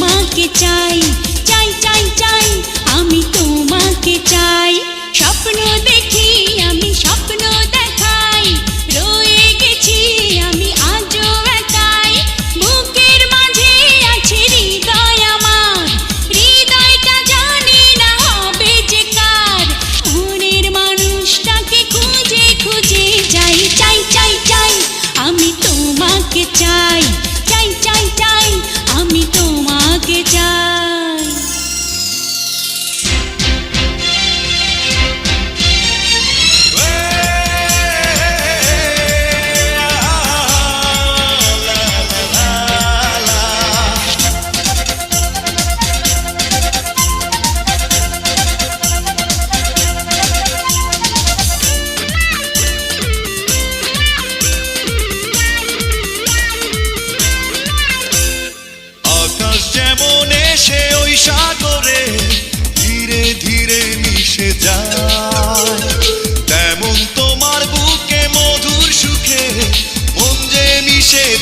তোমাকে চাই চাই চাই চাই, আমি তোমাকে চাই। স্বপ্ন দেখি, আমি স্বপ্ন দেখাই। রয়ে গেছি, আমি আজও একাই। বুকের মাঝে আছে হৃদয় আমার। হৃদয়টা জানি না হবে যে কার। মনের মানুষটাকে খুঁজে খুঁজে যাই, চাই চাই চাই, আমি তোমাকে চাই।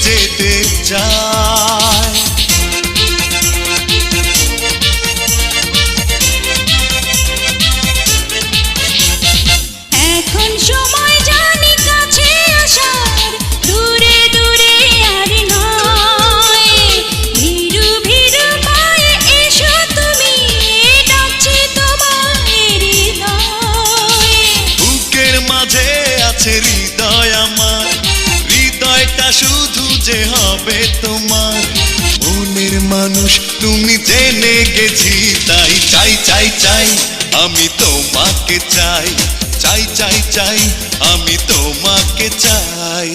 যেতে চাই এখন সময় জানি কাছে আসার দূরে দূরে আর নয়। ভিড়ু ভিড়ু পায়ে এসো তুমি ডাকছে তোমার বুকের মাঝে আছে হৃদয় আমার। হৃদয়টা শুধু যে হবে তোমার। মনের মানুষ তুমি জেনে গেছি, তাই চাই চাই চাই, আমি তোমাকে চাই। চাই চাই চাই, আমি তোমাকে চাই।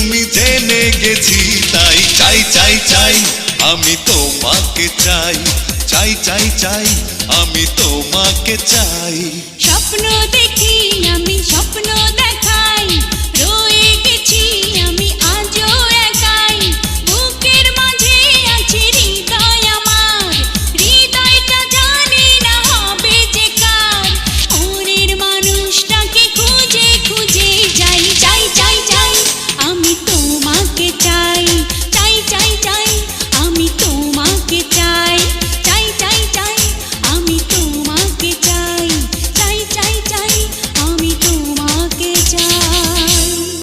তুমি জেনে গেছি, তাই চাই চাই চাই, আমি তোমাকে চাই চাই চাই চাই, আমি তোমাকে চাই।